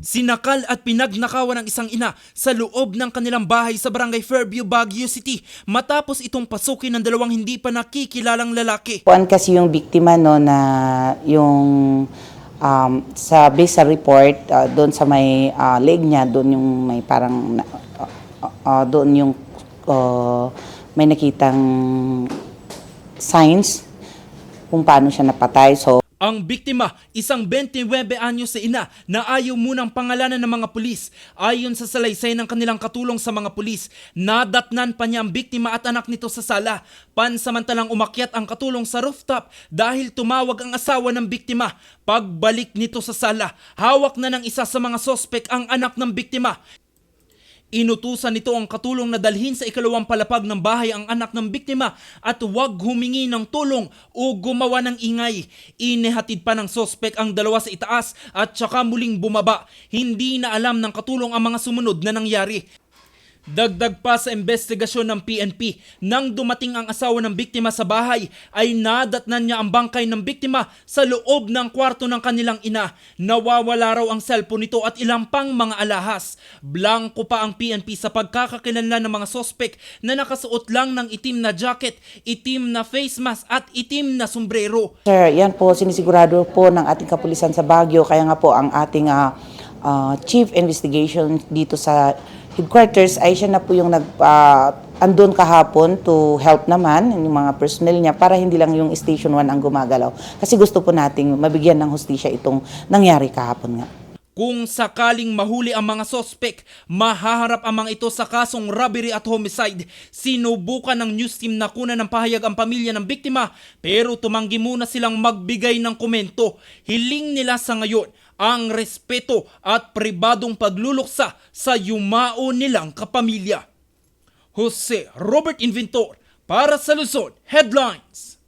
Sinakal at pinagnakawan ng isang ina sa loob ng kanilang bahay sa barangay Fairview, Baguio City matapos itong pasukin ng dalawang hindi pa nakikilalang lalaki. Kuan kasi yung biktima no na yung um, sa base sa report uh, doon sa may uh, leg niya doon yung may parang uh, uh, doon yung uh, may nakitang signs kung paano siya napatay. So Ang biktima, isang 29 anyos sa ina na ayaw munang pangalanan ng mga pulis. Ayon sa salaysay ng kanilang katulong sa mga pulis, nadatnan pa niya ang biktima at anak nito sa sala. Pansamantalang umakyat ang katulong sa rooftop dahil tumawag ang asawa ng biktima. Pagbalik nito sa sala, hawak na ng isa sa mga sospek ang anak ng biktima. Inutusan nito ang katulong na dalhin sa ikalawang palapag ng bahay ang anak ng biktima at huwag humingi ng tulong o gumawa ng ingay. Inihatid pa ng sospek ang dalawa sa itaas at saka muling bumaba. Hindi na alam ng katulong ang mga sumunod na nangyari. Dagdag pa sa investigasyon ng PNP, nang dumating ang asawa ng biktima sa bahay, ay nadatnan niya ang bangkay ng biktima sa loob ng kwarto ng kanilang ina. Nawawala raw ang cellphone nito at ilang pang mga alahas. Blanco pa ang PNP sa pagkakakilanlan ng mga sospek na nakasuot lang ng itim na jacket, itim na face mask at itim na sombrero. Sir, yan po sinisigurado po ng ating kapulisan sa Baguio kaya nga po ang ating ah, ah, chief investigation dito sa headquarters ay siya na po yung nag ah, andun kahapon to help naman yung mga personnel niya para hindi lang yung station 1 ang gumagalaw kasi gusto po nating mabigyan ng hustisya itong nangyari kahapon nga. Kung sakaling mahuli ang mga sospek, mahaharap ang mga ito sa kasong robbery at homicide. Sinubukan ng news team na kunan ng pahayag ang pamilya ng biktima pero tumanggi muna silang magbigay ng komento. Hiling nila sa ngayon ang respeto at pribadong pagluluksa sa yumao nilang kapamilya. Jose Robert Inventor para sa Luzon Headlines.